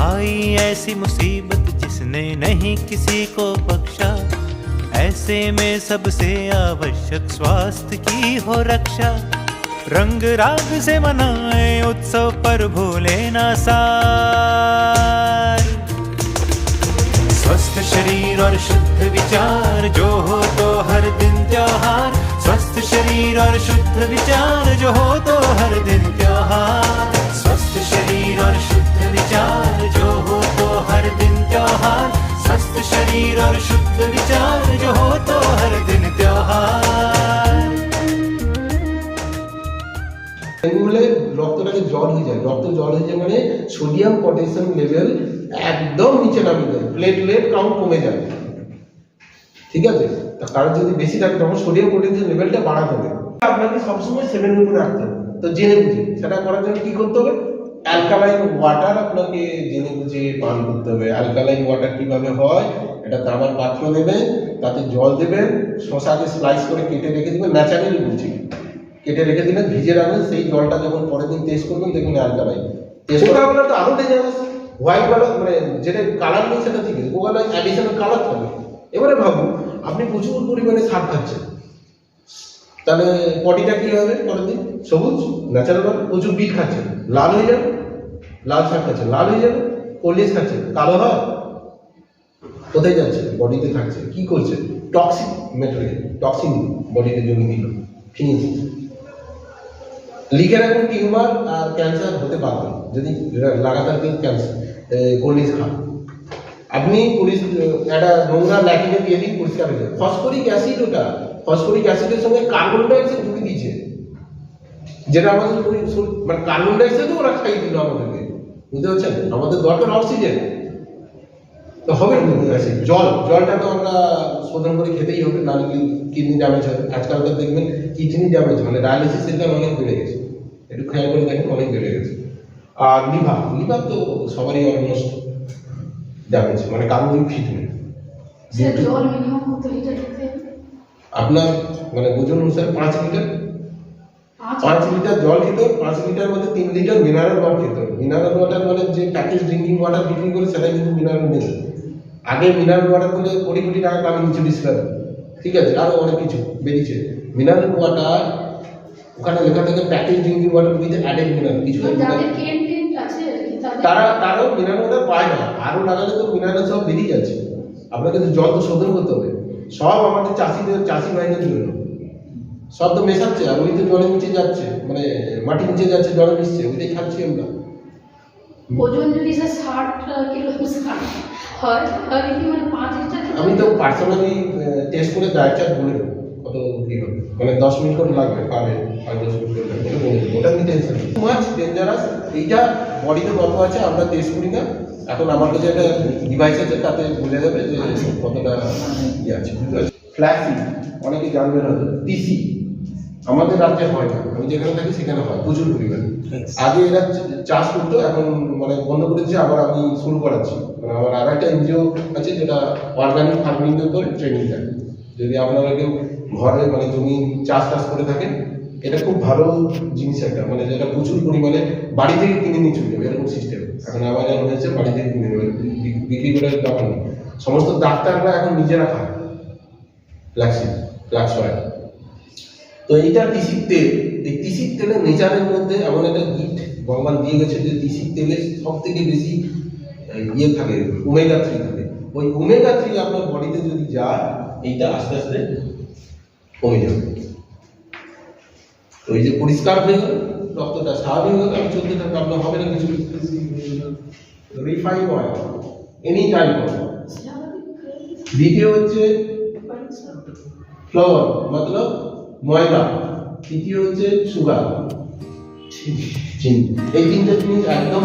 आई ऐसी मुसीबत जिसने नहीं किसी को बख्शा। ऐसे में सबसे आवश्यक स्वास्थ्य की हो रक्षा। रंग राग से मनाए उत्सव पर भूले ना सार। स्वस्थ शरीर और शुद्ध विचार, जो हो तो हर दिन त्योहार। स्वस्थ शरीर और शुद्ध विचार, जो हो तो हर दिन त्योहार। स्वस्थ शरीर और शुद्ध विचार। शरीर और शुद्ध विचार जो हो तो हर दिन त्योहार ডেঙ্গু হলে রক্তটাকে জল হয়ে যায় রক্ত জল হয়ে যায় মানে সোডিয়াম পটাশিয়াম লেভেল একদম নিচে নামিয়ে যায় প্লেটলেট কাউন্ট কমে যায় ঠিক আছে তা কারণ যদি বেশি থাকে তখন সোডিয়াম পটাশিয়াম লেভেলটা বাড়াতে হবে আপনাকে সবসময় সেভেন উপরে রাখতে হবে তো জেনে বুঝে সেটা করার জন্য কি করতে হবে অ্যালকালাইন ওয়াটার আপনাকে জেনে বুঝে পান করতে হবে অ্যালকালাইন ওয়াটার কিভাবে হয় এটা তামার পাত্র নেবেন তাতে জল দেবেন শশাকে স্লাইস করে কেটে রেখে দেবেন ন্যাচারালি বুঝে কেটে রেখে দিলেন ভিজে রাখবেন সেই জলটা যখন পরের দিন টেস্ট করবেন দেখুন অ্যালকালাইন টেস্ট করা তো আরও ডেঞ্জারাস হোয়াইট কালার মানে যেটা কালার নেই সেটা ঠিক আছে। ওখানে অ্যাডিশনাল কালার থাকবে। এবারে ভাবুন আপনি প্রচুর পরিমাণে সার খাচ্ছেন। তাহলে বডিটা কি হবে পরের দিন? সবুজ ন্যাচারাল প্রচুর বিট খাচ্ছেন। লাল হয়ে যাবে লাল শাক খাচ্ছেন। লাল হয়ে যাবে কলিজ খাচ্ছেন। কালো হয়? কোথায় যাচ্ছে? বডিতে থাকছে। কি করছে? টক্সিক মেটেরিয়াল টক্সিন বডিতে জমি দিল ফিনিশ লিখে রাখুন টিউমার আর ক্যান্সার হতে পারবে যদি লাগাতার দিন ক্যান্সার কোল্ডিস খান আপনি পুলিশ একটা নোংরা ল্যাটিনে দিয়ে দিন, পরিষ্কার হয়ে ফসফরিক অ্যাসিড ওটা ফসফরিক অ্যাসিডের সঙ্গে কার্বন ডাইঅক্সাইড ঢুকে দিয়েছে। যেটা আমাদের মানে কার্বন ডাইঅক্সাইডও ওরা খাইয়ে দিল আমাদেরকে। বুঝতে পারছেন? আমাদের দরকার অক্সিজেন তো হবে অ্যাসিড জল জলটা তো আমরা শোধন করে খেতেই হবে নাহলে কিডনি ড্যামেজ হবে? আজকালকার দেখবেন কিডনি ড্যামেজ মানে ডায়ালিসিসের দাম অনেক বেড়ে গেছে। একটু খেয়াল করে দেখেন অনেক বেড়ে গেছে। আর লিভার লিভার তো সবারই অলমোস্ট ড্যামেজ মানে কারোরই ফিট নেই? আপনার মানে ওজন অনুসারে পাঁচ লিটার। পাঁচ লিটার? জল খেতে পাঁচ লিটার মধ্যে তিন লিটার মিনারেল ওয়াটার খেতে মিনারেল ওয়াটার মানে যে প্যাকেজ ড্রিঙ্কিং ওয়াটার বিক্রি করে সেটা কিন্তু মিনারেল নেই। আগে মিনারেল ওয়াটার করে কোটি কোটি টাকা দামে নিচে দিচ্ছিলাম ঠিক আছে আরও অনেক কিছু বেরিয়েছে। মিনারেল ওয়াটার ওখানে লেখা থাকে package drinking water with added mineral কিছু তারা তারাও মিনারেল ওয়াটার পায় না। আরও লাগালে তো মিনারেল সব বেরিয়ে যাচ্ছে। আপনাকে তো জল তো শোধন করতে হবে। সব আমাদের চাষিদের চাষি ভাইদের জন্য। সব তো মেশাচ্ছে আর ওই তো জলের নিচে যাচ্ছে মানে মাটির নিচে যাচ্ছে জলে মিশছে ওইটাই খাচ্ছি আমরা। ওজন যদি স্যার ষাট হয় তাহলে কি মানে পাঁচ লিটার আমি তো? পার্সোনালি টেস্ট করে ডায়েট চার্ট বলে দেবো কত কি হবে। মানে দশ মিনিট করে লাগবে পাবে পাঁচ দশ মিনিট করে লাগবে ওটা বলে দেবো ওটা নিয়ে টেনশন মাছ ডেঞ্জারাস এইটা বডিতে কত আছে আমরা টেস্ট করি না। এখন আমার কাছে একটা ডিভাইস আছে তাতে বলে যাবে যে কতটা ইয়ে আছে ফ্ল্যাক্সি অনেকে জানবেন হয়তো টিসি আমাদের রাজ্যে হয় না। আমি যেখানে থাকি সেখানে হয় প্রচুর পরিমাণে। আগে এরা চাষ করতো এখন মানে বন্ধ করে দিচ্ছে আবার আমি শুরু করাচ্ছি। মানে আমার আর একটা এনজিও আছে যেটা অর্গানিক ফার্মিং এর উপরে ট্রেনিং দেয়। যদি আপনারা কেউ ঘরে মানে জমি চাষ টাস করে থাকেন এটা খুব ভালো জিনিস একটা। মানে যেটা প্রচুর পরিমাণে বাড়ি থেকে কিনে নিয়ে চলে যাবে এরকম সিস্টেম এখন আমাজন হয়েছে বাড়ি থেকে কিনে নেবে বিক্রি করে নেই। সমস্ত ডাক্তাররা এখন নিজেরা খায়। ফ্ল্যাক্সি ফ্ল্যাক্স অয়েল তো এইটা তিসির তেল। এই তিসির তেলের নেচারের মধ্যে এমন একটা গিফট ভগবান দিয়ে গেছে যে তিসির তেলে সব থেকে বেশি ইয়ে থাকে ওমেগা থ্রি থাকে। ওই ওমেগা থ্রি আপনার বডিতে যদি যায়, এইটা আস্তে আস্তে কমে যাবে। এই যে পরিষ্কার হয়ে গেল, রক্তটা স্বাভাবিক হয়ে গেল চলতে থাকবে আপনার হবে না কিছু। রিফাইন অয়েল এনি টাইপ দ্বিতীয় হচ্ছে ফ্লাওয়ার মতলব ময়দা তৃতীয় হচ্ছে সুগার চিনি। এই তিনটা জিনিস একদম